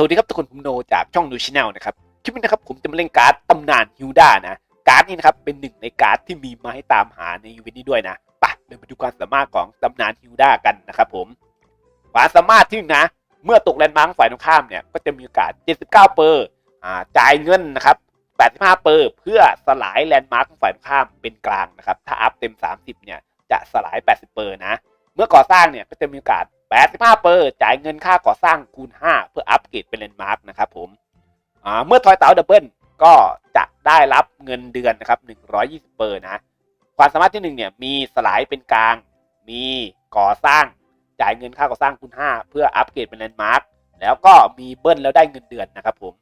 สวัสดีครับทุกคนผมโนจากช่องนูชแนลนะครับคลิปนี้นะครับผมจะมาเล่นการ์ดตำนานฮิวด้านะการ์ดนี้นะครับเป็นหนึ่งในการ์ดที่มีมาให้ตามหาในอีเวนต์นี้ด้วยนะปะเดี๋ยวมาดูความสามารถของตำนานฮิวด้ากันนะครับผมความสามารถที่หนึ่งนะ เมื่อตกแลนด์มาร์คฝ่ายตรงข้ามเนี่ยก็จะมีโอกาส 79 เปอร์อ่าจ่ายเงินนะครับ 85 เปอร์เพื่อสลายแลนด์มาร์คของฝ่ายตรงข้ามเป็นกลางนะครับถ้าอัพเต็ม 30 เนี่ยจะสลาย 80 เปอร์นะเมื่อก่อสร้างเนี่ยก็จะมีโอกาส 85เปอร์จ่ายเงินค่าก่อสร้างคูณ 5 เพื่ออัปเกรดเป็นแลนด์มาร์กนะครับผมอ่าเมื่อทอยเต๋าดับเบิลก็จะได้รับเงินเดือนนะครับ120เปอร์นะ ความสามารถที่1เนี่ยมีสลายเป็นกลาง มีก่อสร้าง จ่ายเงินค่าก่อสร้างคูณ 5 เพื่ออัปเกรดเป็นแลนด์มาร์กแล้วก็มีเบิ้ลแล้วได้เงินเดือนนะครับผม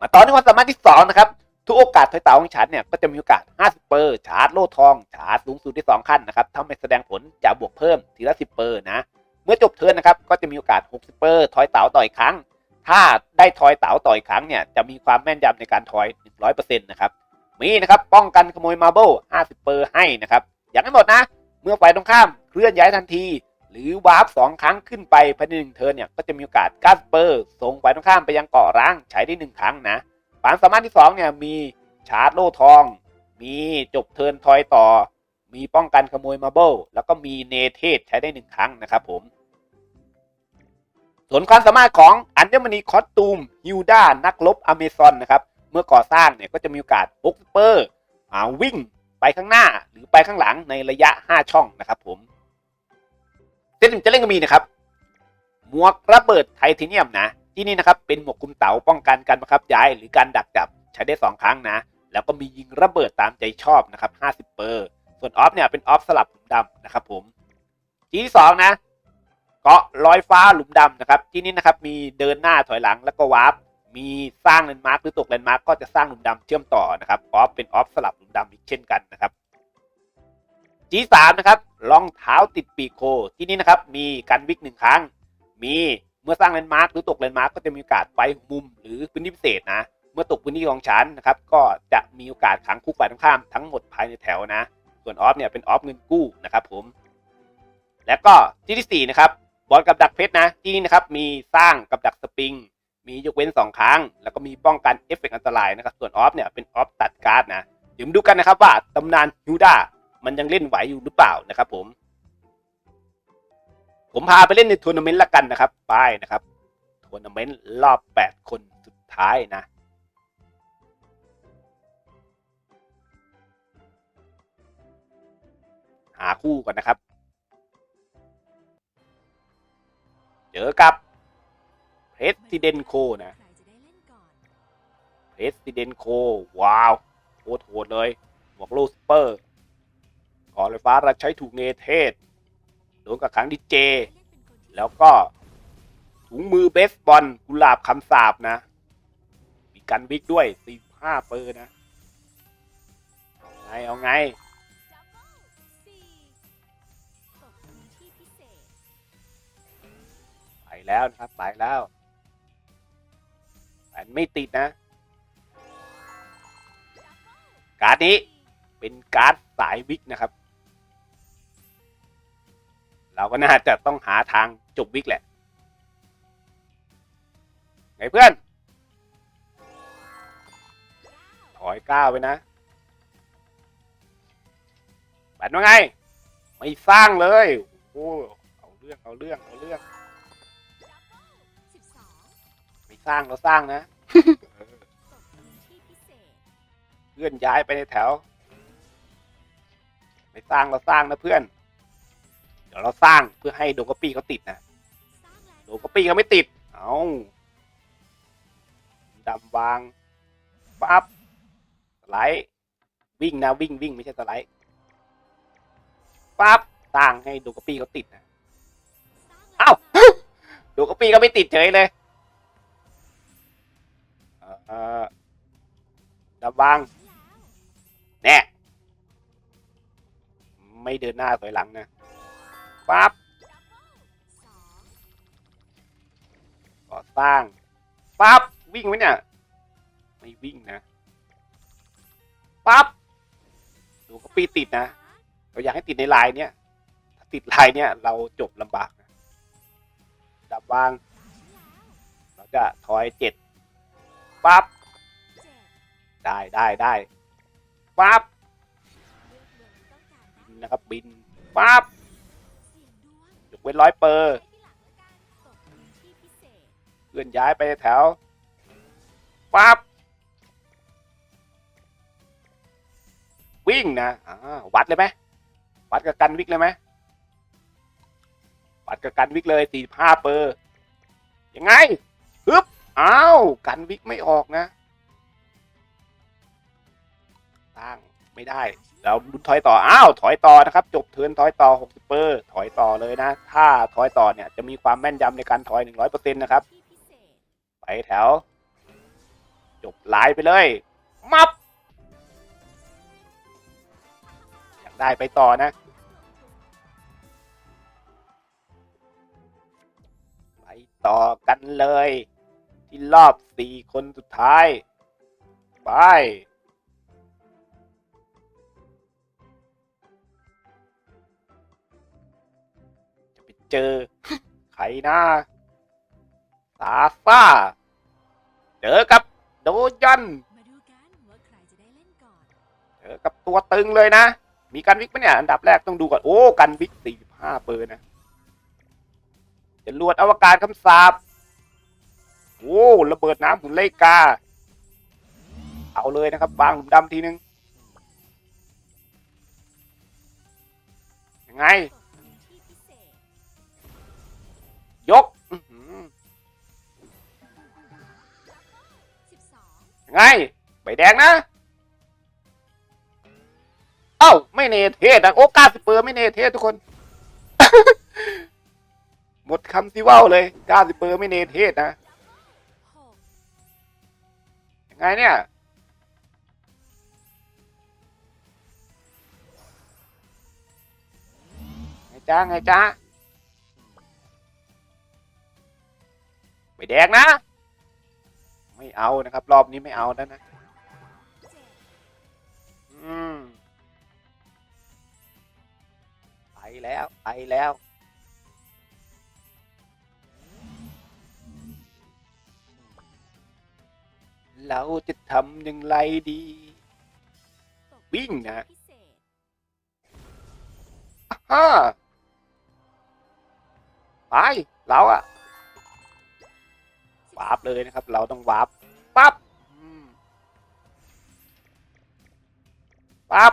มาต่อที่ความสามารถที่2นะครับ ทุกโอกาสถอยเต๋าของฉันเนี่ยก็จะมีโอกาส 50 เปอร์ชาร์จโล่ทองชาร์จสูงสุดที่ 2 ขั้นนะครับถ้าไม่แสดงผลจะบวกเพิ่มทีละ 10 เปอร์นะ เมื่อจบเทิร์นนะครับก็จะมีโอกาส 60 เปอร์ทอยเต๋าต่ออีกครั้ง ถ้าได้ทอยเต๋าต่ออีกครั้งเนี่ยจะมีความแม่นยำในการทอย 100%นะครับ มีนะครับป้องกันขโมยมาเบิล50 เปอร์ให้นะครับอย่างนั้นหมดนะ เมื่อฝ่ายตรงข้ามเคลื่อนย้ายทันที หรือวาร์ปสองครั้งขึ้นไปภายในหนึ่งเทิร์นเนี่ยก็จะมีโอกาส 90 เปอร์ส่งฝ่ายตรงข้ามไปยังเกาะร้างใช้ได้หนึ่งครั้งนะ ความสามารถที่ 2 เนี่ย มีชาร์จโล่ทอง มีจบเทินทอยต่อ มีป้องกันขโมยมาเบิลแล้วก็มีเนเทศใช้ได้หนึ่งครั้งนะครับผม ส่วนความสามารถของอัญมณีคอสตูมฮิวด้านักรบอเมซอนนะครับ เมื่อก่อสร้างเนี่ยก็จะมีโอกาส6สเปอร์อ่าวิ่งไปข้างหน้าหรือไปข้างหลังในระยะ 5 ช่องนะครับผมเซตที่จะเล่นก็มีนะครับหมวกระเบิดไทเทเนียมนะ ที่นี่นะครับเป็นหมวกคุมเต๋าป้องกันการบังคับย้าย หรือการดักจับใช้ได้ 2 ครั้งนะ แล้วก็มียิงระเบิดตามใจชอบนะครับ50 เปอร์ ส่วนออฟเนี่ยเป็นออฟสลับหลุมดำนะครับผมทีที่สองนะเกาะลอยฟ้าหลุมดำนะครับที่นี่นะครับมีเดินหน้าถอยหลังแล้วก็วาร์ปมีสร้างแลนด์มาร์คหรือตกแลนด์มาร์คก็จะสร้างหลุมดำเชื่อมต่อนะครับออฟเป็นออฟสลับหลุมดำอีกเช่นกันนะครับ G3 นะครับรองเท้าติดปีกโคที่นี่นะครับมีการวิกหนึ่งครั้ง มี เมื่อสร้างแลนด์มาร์คหรือตกแลนด์มาร์คก็จะมีโอกาสไปมุมหรือพื้นที่พิเศษนะ เมื่อตกพื้นที่ของฉันนะครับก็จะมีโอกาสขังคู่ฝ่ายตรงข้ามทั้งหมดภายในแถวนะ ส่วนออฟเนี่ยเป็นออฟเงินกู้นะครับผม แล้วก็ที่ที่สี่นะครับบอลกับดักเพชรนะที่นี่นะครับมีสร้างกับดักสปริง มียกเว้นสองครั้ง แล้วก็มีป้องกันเอฟเฟกต์อันตรายนะครับส่วนออฟเนี่ยเป็นออฟตัดการ์ดนะเดี๋ยวมาดูกันนะครับว่าตำนานฮิวดามันยังเล่นไหวอยู่หรือเปล่านะครับผม ผมพาไปเล่นในทัวร์นาเมนต์ละกันนะครับไปนะครับทัวร์นาเมนต์รอบ 8 คนสุดท้ายนะ หาคู่ก่อนนะครับ เจอกับเพรส i เดนโคนะเพรส i เดนโคว้าวโคตรโหดเลยบวกโลสเปอร์ก่อนไฟฟ้าเราใช้ถูกเนเทศ โดนกับขังดิเจ แล้วก็ถุงมือเบสบอลกุหลาบคำสาบนะ มีกันวิกด้วย45เปอร์นะ เอาไง เอาไง ไปแล้วนะครับ ไปแล้วแต่ไม่ติดนะ การ์ดนี้เป็นการ์ดสายวิกนะครับ เราก็น่าจะต้องหาทางจบวิกแหละ ไงเพื่อน ถอยก้าวไปนะ บัตรว่าไง ไม่สร้างเลย โอ้โหเอาเรื่อง เอาเรื่อง เอาเรื่อง ไม่สร้างเราสร้างนะ เพื่อนย้ายไปในแถว ไม่สร้างเราสร้างนะเพื่อนเดี๋ยวเราสร้างเพื่อให้โดกปี้เขาติดนะโดกปี้เขาไม่ติด เอาดำวางปั๊บสไลด์วิ่งนะวิ่งวิ่งไม่ใช่สไลด์ปั๊บสร้างให้โดกปี้เขาติดนะเอ้าโดกปี้ก็ไม่ติดเฉยเลยดำวางแน่ไม่เดินหน้าถอยหลังนะ ปั๊บก่อสร้างปั๊บวิ่งไหมเนี่ยไม่วิ่งนะปั๊บดูก็ปีติดนะเราอยากให้ติดในลายเนี้ยถ้าติดลายเนี้ยเราจบลำบากนะดับวาง เราจะถอยเจ็ดปั๊บได้ได้ได้ปั๊บบินนะครับบินปั๊บ เว้นร้อยเปอร์เคลื่อนย้ายไปแถวปั๊บวิ่งนะวัดเลยไหมวัดกับกันวิกเลยไหมวัดกับกันวิกเลยสี่ห้าเปอร์ยังไงฮึบอ้าวกันวิกไม่ออกนะตั้ง ไม่ได้ แล้วลุ้นถอยต่อ อ้าว ถอยต่อนะครับ จบเทินถอยต่อ 60 เปอร์ ถอยต่อเลยนะ ถ้าถอยต่อเนี่ย จะมีความแม่นยำในการถอย 100%นะครับ ไปแถว จบลายไปเลย มับ อยากได้ไปต่อนะ ไปต่อกันเลย ที่รอบสี่คนสุดท้าย ไป เจอ ใครนะซาซ่า เจอกับโดยัน มาดูกันว่าใครจะได้เล่นก่อน เจอกับตัวตึงเลยนะ มีกันวิกไหมเนี่ย อันดับแรกต้องดูก่อน โอ้ กันวิก45เปอร์นะจะลวดอวกาศคำสาบโอ้ระเบิดน้ำหุ่นเลกา เอาเลยนะครับวางหลุมดำทีนึงยังไง ไง ใบแดงนะ เอ้า ไม่เนเทศนะโอ้ก้าสิเปอร์ไม่เนเทศทุกคน หมดคำที่ว่าวเลยก้าสิเปอร์ไม่เนเทศนะ ยังไงเนี่ยไงจ้าไงจ้าไม่แดงนะ ไม่เอานะครับ รอบนี้ไม่เอาแล้วนะอืมไปแล้วไปแล้วเราจะทำอย่างไรดี วิ่งนะฮ่าไป เราอะ ร์ปเลยนะครับ เราต้องวาร์ปปั๊บปั๊บ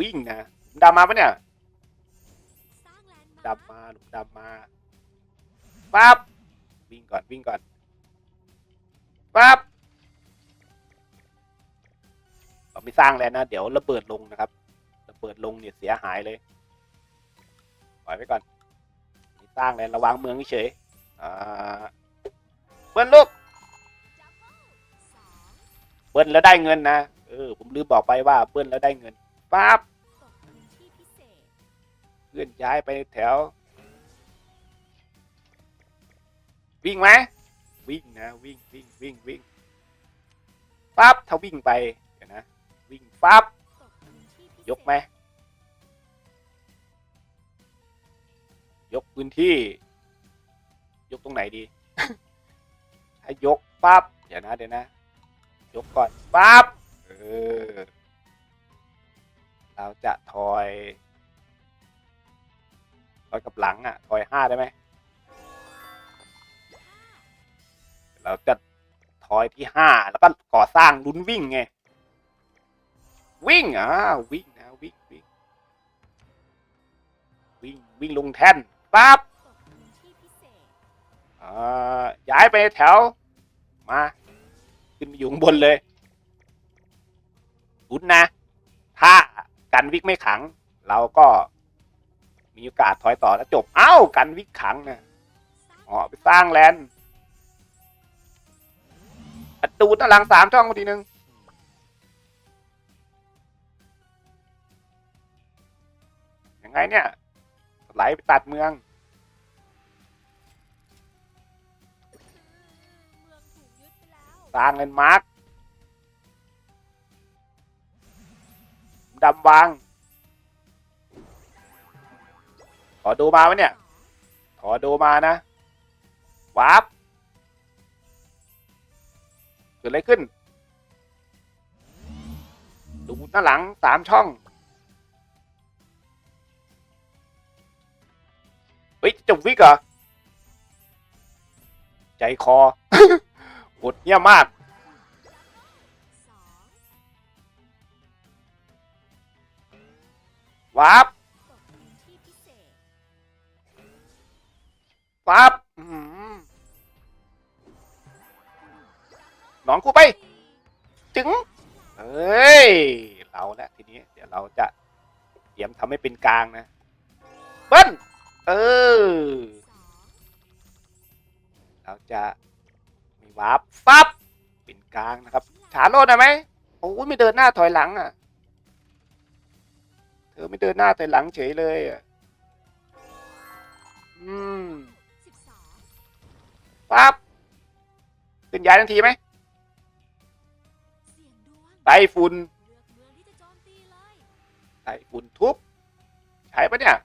วิ่งนะหลุมดำมาปะเนี่ยสร้างแลนด์มาดำมาหลุมดำมาปั๊บวิ่งก่อนวิ่งก่อนปั๊บเราไม่สร้างแล้วนะ เดี๋ยวระเบิดลงนะครับระเบิดลงเนี่ยเสียหายเลยปล่อยไว้ก่อนไม่สร้างแล้วระวังเมืองเฉยอ่า เบิ้ลลูกเบิ้ลแล้วได้เงินนะเออผมลืมบอกไปว่าเบิ้ลแล้วได้เงินปั๊บตกพื้นที่พิเคลื่อนย้ายไปแถว วิ่งไหมวิ่งนะวิ่งวิ่งวิ่งวิ่งปั๊บถ้าวิ่งไปเดี๋ยวนะ วิ่งปั๊บยกไหมยกพื้นที่ ยกตรงไหนดี ถ้ายกปั๊บเดี๋ยวนะเดี๋ยวนะ ยกก่อนปั๊บเออเราจะถอยถอยกับหลังอะถอยห้าได้ไหมเราจะถอยที่ห้าแล้วก็ก่อสร้างลุ้นวิ่งไงวิ่งอ่าวิ่งนะวิ่งวิ่งวิ่งวิ่งลงแท่นปั๊บ ย้ายไปแถว มา ขึ้นไปอยู่ข้างบนเลยลุ้นนะ ถ้ากันวิกไม่ขัง เราก็มีโอกาสถอยต่อแล้วจบ เอ้า กันวิกขังนะอ๋อไปสร้างแลนประตูตารางสามช่องทีนึงยังไงเนี่ยไหลไปตัดเมือง สร้างเงินมาร์กดำวาง ขอดูมาไหมเนี่ย ขอดูมานะวาร์ปเกิดอะไรขึ้น ดูหน้าหลังสามช่องเฮ้ยจะวิกเหรอ ใจคอ โหดเยี่ยมมากสองวาร์ปตกพื้นที่พิเศษวาร์ปอื้อหือหนอนกูไป จึงเฮ้ย เราแล้วทีนี้ เดี๋ยวเราจะเตรียมทำให้เป็นกลางนะ เบิ้ลเออ เราจะ มีวาร์ปฟับเป็นกลางนะครับฉาโลดได้ไหมโอ้ยไม่เดินหน้าถอยหลังอะ เธอไม่เดินหน้าถอยหลังเฉยเลยอะอืมสิบสองปั๊บขึ้นย้ายทันทีไหมไต้ฝุ่นไต้ฝุ่นทุบ ใช่ปะเนี่ย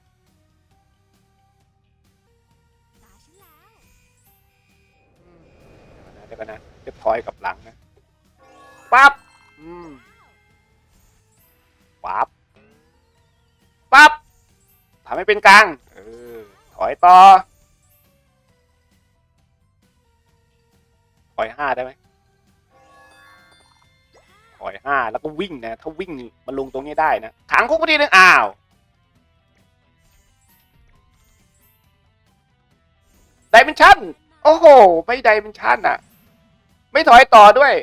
เดี๋ยวกันนะเดี๋ยวกันนะจะถอยกลับหลังนะปั๊บอืมปั๊บปั๊บทำให้เป็นกลางเออถอยต่อถอยห้าได้ไหมถอยห้าแล้วก็วิ่งนะ ถ้าวิ่งมาลงตรงนี้ได้นะขังคุกพอดีเลยอ้าวไดเมนชั่น โอ้โห ไม่ไดเมนชั่นอะ ไม่ถอยต่อด้วย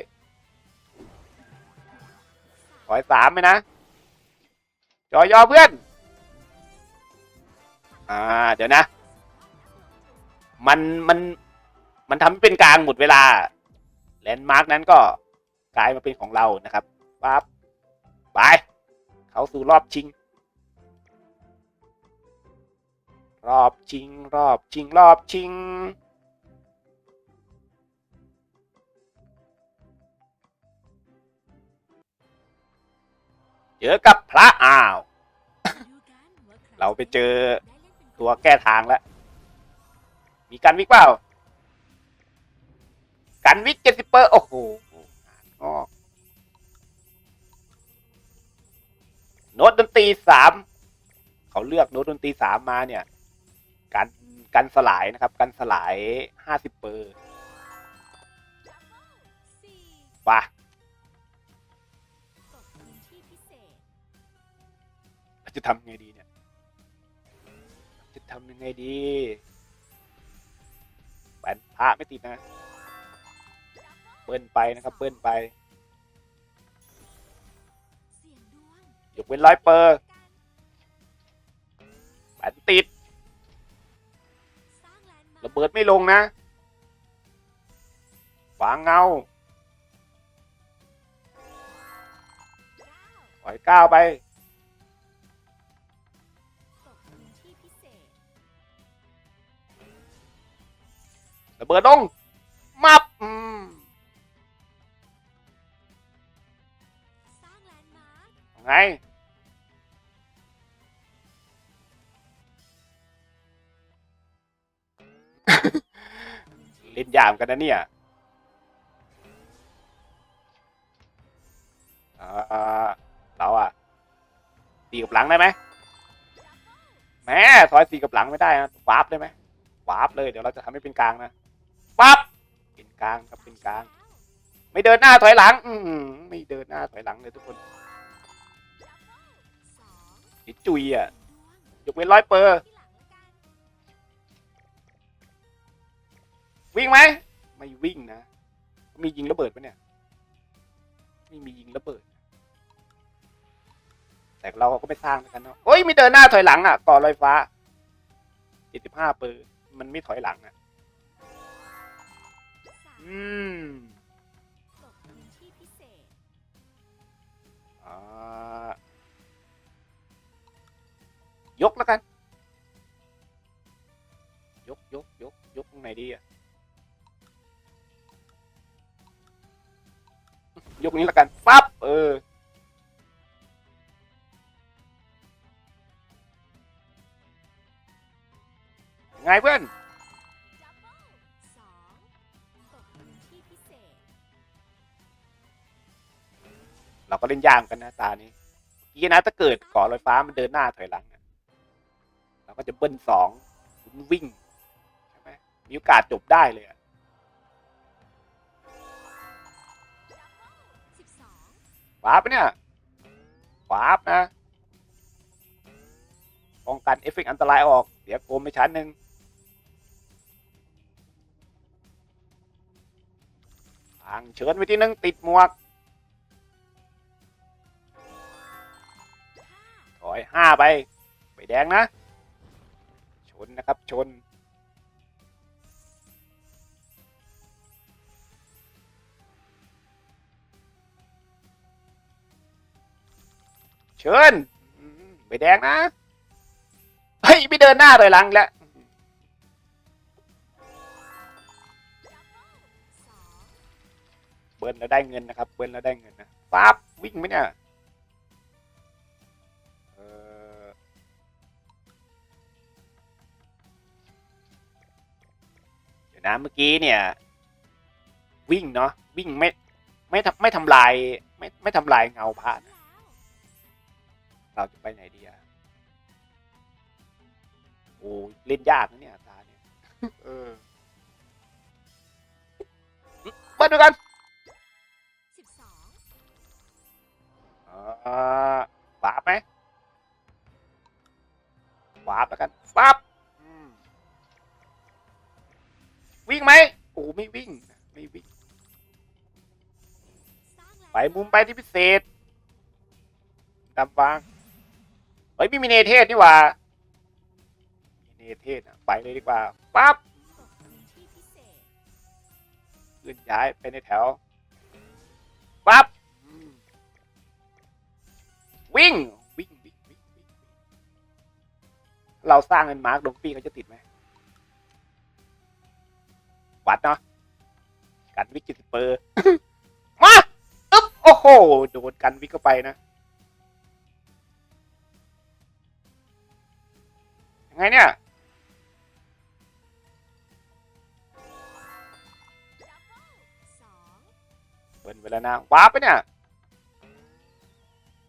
ถอยสามไหมนะ จอยอเพื่อน อ่า เดี๋ยวนะ มันมันมันทำให้เป็นกลางหมดเวลา แลนด์มาร์กนั้นก็กลายมาเป็นของเรานะครับปั๊บไป เขาสู่รอบชิง รอบชิง รอบชิง รอบชิง อกับพระอ้าวดูกันว่าใคเราไปเจอได้เล่นเป็นตัวแก้ทางแล้ว มีกันวิกเปล่า กันวิกเจ็ดสิบเปอร์โอ้โหงอกโน้ตดนตรีสามเขาเลือกโน้ตดนตรีสามมาเนี่ยกันกันสลายนะครับกันสลายห้าสิบเปอร์สี่ว่ะ จะทำไงดีเนี่ยจะทำยังไงดีแปนพระไม่ติดนะเบิ้ลไปนะครับเบิ้ลไปยงดวงยกเว้นร้อยเปอร์แปนติดระเบิดไม่ลงนะวางเงาปล่อยก้าวไป ระเบิดลงมับอืมสร้างไงเล่นยามกันนะเนี่ยเราอะตีกับหลังได้ไหมแม่ถอยตีกับหลังไม่ได้นะวาร์ปได้ไหมวาร์ปเลย เดี๋ยวเราจะทำให้เป็นกลางนะ ปั๊บเป็นกลางครับเป็นกลาง ไม่เดินหน้าถอยหลัง อืมไม่เดินหน้าถอยหลังเลยทุกคนสองนิจุยอะยกเว้นร้อยเปอร์ที่หลังละกันวิ่งไหมไม่วิ่งนะ มียิงระเบิดปะเนี่ยไม่มียิงระเบิด แต่เราก็ไม่สร้างกันเนาะโอ้ยไม่เดินหน้าถอยหลังอะก่อลอยฟ้าเจ็ดสิบห้าเปอร์มันไม่ถอยหลังอะ อืมตกพื้นที่พิเศษ อ่ายกแล้วกัน ยกยกยกยกตรงไหนดีอะ ยกนี้แล้วกันปั๊บเออ ไงเพื่อน เราก็เล่นยากเหมือนกันนะตานี้เมื่อกี้นะถ้าเกิดก่อลอยฟ้ามันเดินหน้าถอยหลังเราก็จะเบิ้ลสองวิ่งใช่ไหมมีโอกาสจบได้เลยขวาปะเนี่ยขวาปนะป้องกันเอฟเฟกต์อันตรายออกเดี๋ยวโกมไปชั้นหนึ่งทางเชิญไปที่หนึ่งติดหมวก อยห้าไปไปแดงนะ ชนนะครับชน เชิญไปแดงนะ เฮ้ย ไม่เดินหน้าเลยหลังแล้วเบิ้ลแล้วได้เงินนะครับ เบิ้ลแล้วได้เงินนะปั๊บวิ่งไหมเนี่ย นะเมื่อกี้เนี่ยวิ่งเนาะวิ่งไม่ไม่ทำไม่ทำลายไม่ไม่ทำลายเงาพระนะเราจะไปไหนดีอะโอ้เล่นยากนะเนี่ยตาเนี่ยเออเบิ้ลด้วยกันอ่าขวาบไหมขวาบแล้วกันปั๊บ วิ่งไหมโอ้ไม่วิ่งไม่วิ่ง ไปมุมไปที่พิเศษดำวางเฮ้ยไม่มีเนเทศนี่หว่าเนเทศอะไปเลยดีกว่าปั๊บตกพื้นที่พิเคลื่อนย้ายไปในแถวปั๊บวิ่งวิ่งวิ่งวิ่งวิ่งเราสร้างเงินมาร์กดงปี้เขาจะติดไหม วัดเนาะกันวิกฤตสเปอร์มาอึ๊บโอ้โหโดนกันวิกเข้าไปนะยังไงเนี่ยสองเปิดไปแล้วนะวาร์ปไปเนี่ย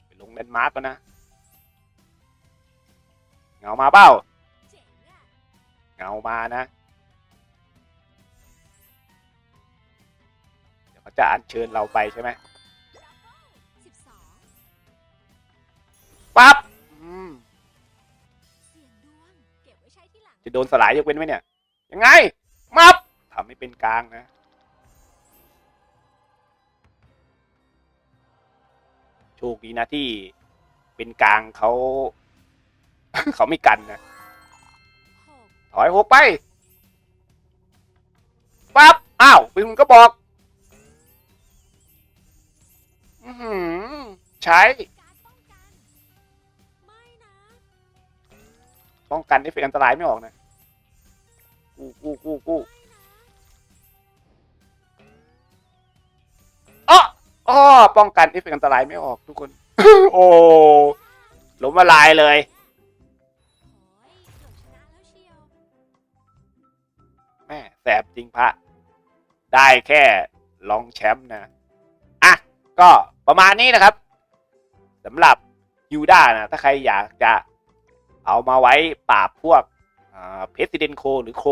ไปลงแลนด์มาร์กแล้วนะเงามาเปล่าเจ๋งอะเงามานะ จะอัญเชิญเราไปใช่ไหมปั๊บอืมเสี่ยงดวงเก็บจะโดนสลายยกเว้นไหมเนี่ย ยังไง มับทำให้เป็นกลางนะ โชคดีนะที่เป็นกลางเขา เขาไม่กันนะหกถอยหกไปปั๊บอ้าวปืนก็บอก อือหือใช้ การป้องกัน ไม่นะป้องกันเอฟเฟกต์อันตรายไม่ออกนะกู้กู้กู้กู้อ้ออ้อป้องกันเอฟเฟกต์อันตรายไม่ออกทุกคน โอ้ล้มละลายเลย โอ้ยเกือบชนะแล้วเชียว แม่แสบจริงพระ ได้แค่รองแชมป์นะ อะ ก็ ประมาณนี้นะครับสำหรับยูด้านะถ้าใครอยากจะเอามาไว้ปราบพวกเพสติเดนโคหรือโค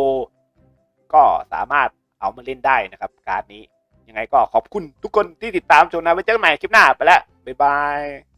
ก็สามารถเอามาเล่นได้นะครับ การดนี้ ยังไงก็ขอบคุณทุกคนที่ติดตามชมนะไว้เจอกันใหม่คลิปหน้าไปแล้ว บ๊ายบาย